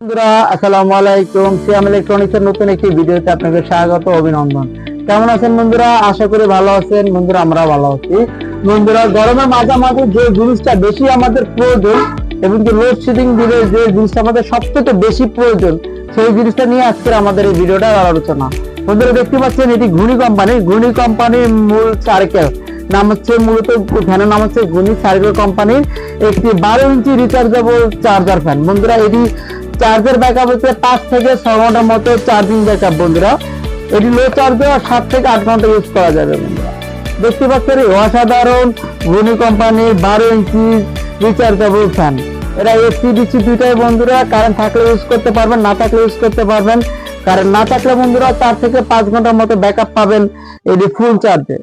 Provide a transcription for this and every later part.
বন্ধুরা, আসসালামু আলাইকুম। সিয়াম ইলেকট্রনিক্স এর নতুন একটি ভিডিওতে আপনাকে স্বাগত অভিনন্দন। কেমন আছেন বন্ধুরা? আশা করি ভালো আছেন। বন্ধুরা আমরা ভালো আছি। বন্ধুরা মাঝামাঝি যে জিনিসটা বেশি আমাদের প্রয়োজন, এবং যে লোডশেডিং দিলে যে জিনিসটা আমাদের বেশি প্রয়োজন, সেই জিনিসটা নিয়ে আজকের আমাদের এই ভিডিওটা আলোচনা। বন্ধুরা, দেখতে পাচ্ছেন, এটি কোম্পানি। কোম্পানির মূল সার্কেল। নাম হচ্ছে মূলত ফ্যানের নাম হচ্ছে সার্কেল কোম্পানির একটি বারো ইঞ্চি রিচার্জেবল চার্জার ফ্যান বন্ধুরা, এটি চার্জের ব্যাকআপ হচ্ছে পাঁচ থেকে ছ ঘণ্টার মতো চার্জিং ব্যাকআপ বন্ধুরা। এটি লো চার্জে সাত থেকে আট ঘণ্টা ইউজ করা যাবে বন্ধুরা। দেখতে পাচ্ছেন অসাধারণ ঘুনি কোম্পানির বারো ইঞ্চি রিচার্জেবল ফ্যান এটা এসি ডিসি দুইটাই বন্ধুরা কারেন্ট থাকলে ইউজ করতে পারবেন, না থাকলে ইউজ করতে পারবেন। কারেন্ট না থাকলে বন্ধুরা চার থেকে পাঁচ ঘণ্টার মতো ব্যাকআপ পাবেন এটি ফুল চার্জে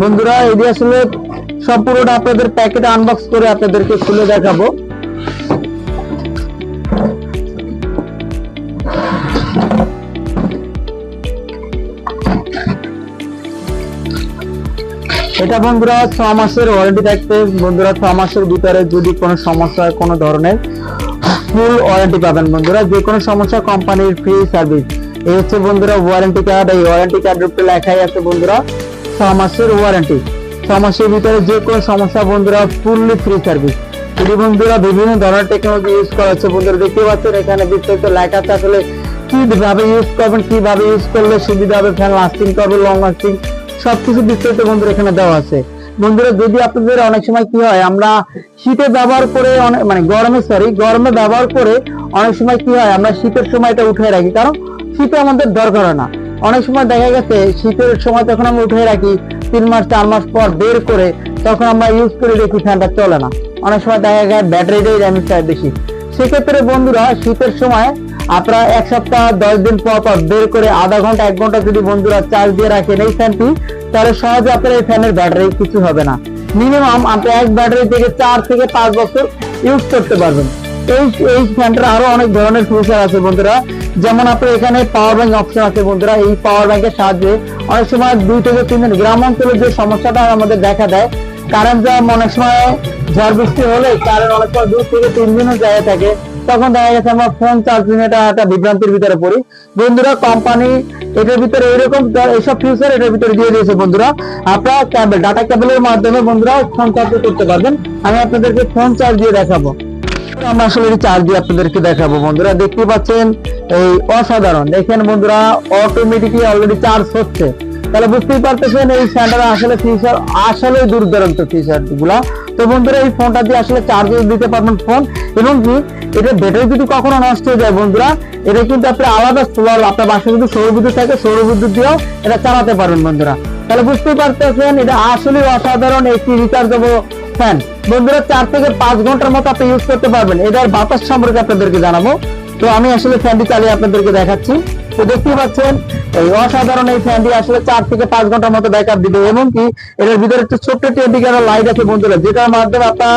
বন্ধুরা এটি আসলে সম্পূর্ণটা আপনাদের প্যাকেট আনবক্স করে আপনাদেরকে খুলে দেখাবো। এটা বন্ধুরা ছ মাসের ওয়ারেন্টি থাকবে বন্ধুরা ছ মাসের ভিতরে যদি কোনো সমস্যা হয়, কোনো ধরনের ফুল ওয়ারেন্টি পাবেন বন্ধুরা। যে কোনো সমস্যা কোম্পানির ফ্রি সার্ভিস এই হচ্ছে বন্ধুরা ওয়ারেন্টি কার্ড এই ওয়ারেন্টি কার্ডের উপরে লেখাই আছে বন্ধুরা, ছ মাসের ওয়ারেন্টি ছ মাসের ভিতরে যে কোনো সমস্যা বন্ধুরা ফুললি ফ্রি সার্ভিস এটি বন্ধুরা বিভিন্ন ধরনের টেকনোলজি ইউজ করা হচ্ছে, বন্ধুরা দেখতে পাচ্ছেন, এখানে বিস্তারিত লেখা আছে আসলে কীভাবে ইউজ করবেন, কীভাবে ইউজ করলে সুবিধা হবে ফ্যান লাস্টিং করবে লং লাস্টিং সবকিছু বিস্তারিত বন্ধুরা এখানে দেওয়া আছে। বন্ধুরা, যদি আপনাদের অনেক সময় কি হয়, আমরা শীতে ব্যবহার করে অনেক মানে গরমে সরি গরমে ব্যবহার করে অনেক সময় কি হয়, আমরা শীতের সময়টা উঠে রাখি। কারণ শীতে আমাদের দরকার হয় না। অনেক সময় দেখা গেছে, শীতের সময় তখন আমরা উঠে রাখি, তিন মাস, চার মাস পর বের করে তখন আমরা ইউজ করে দেখি ফ্যানটা চলে না। অনেক সময় দেখা যায় ব্যাটারিটাই ড্যামেজ হয় বেশি। সেক্ষেত্রে বন্ধুরা, শীতের সময় আপনারা এক সপ্তাহ, দশ দিন পর পর বের করে আধা ঘণ্টা, এক ঘণ্টা যদি বন্ধুরা চার্জ দিয়ে রাখেন এই ফ্যানটি তাহলে সহজে আপনার এই ফ্যানের ব্যাটারি কিছু হবে না। মিনিমাম আপনি এক ব্যাটারি থেকে চার থেকে পাঁচ বছর ইউজ করতে পারবেন। এই এই ফ্যানটার আরও অনেক ধরনের ফিচার আছে বন্ধুরা। যেমন আপনার এখানে পাওয়ার ব্যাংক অপশন আছে বন্ধুরা। এই পাওয়ার ব্যাংকের সাহায্যে অনেক সময় দুই থেকে তিন দিন গ্রাম অঞ্চলের যে সমস্যাটা আমাদের দেখা দেয় কারেন্ট জ্যাম অনেক সময় ঝড় বৃষ্টি হলে কারেন্ট অনেক সময় দুই থেকে তিন দিনও যায় থাকে। তখন দেখা গেছে আমরা ফোন চার্জিং এটা একটা বিভ্রান্তির ভিতরে পড়ি। বন্ধুরা কোম্পানি এটার ভিতরে এরকম এইসব ফিউচার এটার ভিতরে দিয়ে দিয়েছে বন্ধুরা। আপনারা ক্যাবেল ডাটা কেবলের মাধ্যমে বন্ধুরা ফোন চার্জ করতে পারবেন। আমি আপনাদেরকে ফোন চার্জ দিয়ে দেখাবো। আমরা আসলে চার্জ দিয়ে আপনাদেরকে দেখাবো বন্ধুরা। দেখতে পাচ্ছেন, এই অসাধারণ। দেখেন বন্ধুরা অটোমেটিকলি অলরেডি চার্জ হচ্ছে। তাহলে বুঝতেই পারতেছেন, এই ফ্যানটার আসলে ফিচার আসলে দুর্দান্ত ফিচারগুলা। তো বন্ধুরা, এই ফোনটা দিয়ে আসলে চার্জ দিতে পারবেন ফোন এবং কি এটা ব্যাটারি যদি কখনো নষ্ট হয়ে যায় বন্ধুরা। এটা কিন্তু আপনি আলাদা সোলার আপনার বাসায় যদি সৌর বিদ্যুৎ থাকে, সৌর বিদ্যুৎ দিয়েও এটা চালাতে পারবেন বন্ধুরা। তাহলে বুঝতেই পারতেছেন, এটা আসলে অসাধারণ একটি রিচার্জেবল ফ্যান বন্ধুরা, চার থেকে পাঁচ ঘণ্টার মতো আপনি ইউজ করতে পারবেন। এটার বাতাস সম্পর্কে আপনাদেরকে জানাব। তো আমি আসলে ফ্যানটি চালিয়ে আপনাদেরকে দেখাচ্ছি। তো দেখতেই পাচ্ছেন, এই অসাধারণ এই ফ্যানটি আসলে চার থেকে পাঁচ ঘণ্টার মতো ব্যাক আপ দিবে এবং কি এটার ভিতরে একটা ছোট্ট টেন্ডিকার লাইট আছে বন্ধুরা, যেটার মাধ্যমে আপনার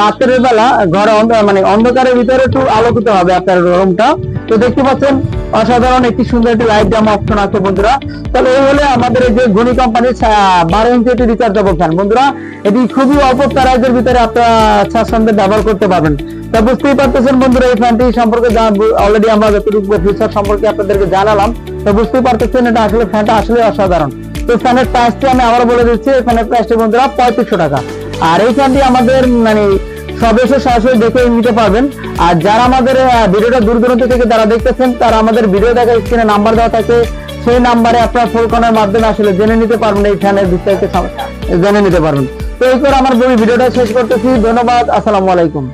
রাতের বেলা ঘরে মানে অন্ধকারের ভিতরে একটু আলোকিত হবে আপনার রুমটা তো দেখতে পাচ্ছেন, অসাধারণ একটি সুন্দর একটি লাইট দেওয়া অপশন আছে বন্ধুরা। তাহলে এই হলে আমাদের যে ঘনি কোম্পানির বারো ইঞ্চি একটি রিচার্জেবল ফ্যান বন্ধুরা, এটি খুবই অল্প প্রাইজের ভিতরে আপনারা স্বাচ্ছন্দ্যে ব্যবহার করতে পারবেন। তা বুঝতেই পারতেছেন বন্ধুরা, এই ফ্যানটি সম্পর্কে অলরেডি আমরা যতটুকু ফিচার সম্পর্কে আপনাদেরকে জানালাম, তো বুঝতেই পারতেছেন এটা আসলে ফ্যানটা আসলে অসাধারণ। তো ফ্যানের প্রাইসটি আমি আবার বলে দিচ্ছি এই ফ্যানের প্রাইসটি বন্ধুরা পঁয়ত্রিশশো টাকা। আর এই ফ্যানটি আমাদের মানে সব এসে সরাসরি দেখে নিতে পারবেন। আর যারা আমাদের ভিডিওটা দূর দূরান্ত থেকে যারা দেখতেছেন, তারা আমাদের ভিডিও দেখা স্ক্রিনে নাম্বার দেওয়া থাকে। সেই নাম্বারে আপনার ফোন করার মাধ্যমে আসলে জেনে নিতে পারবেন এই ফ্যানের বিস্তারিত জেনে নিতে পারবেন। তো এই করে আমার বই ভিডিওটা শেষ করতেছি। ধন্যবাদ। আসসালামু আলাইকুম।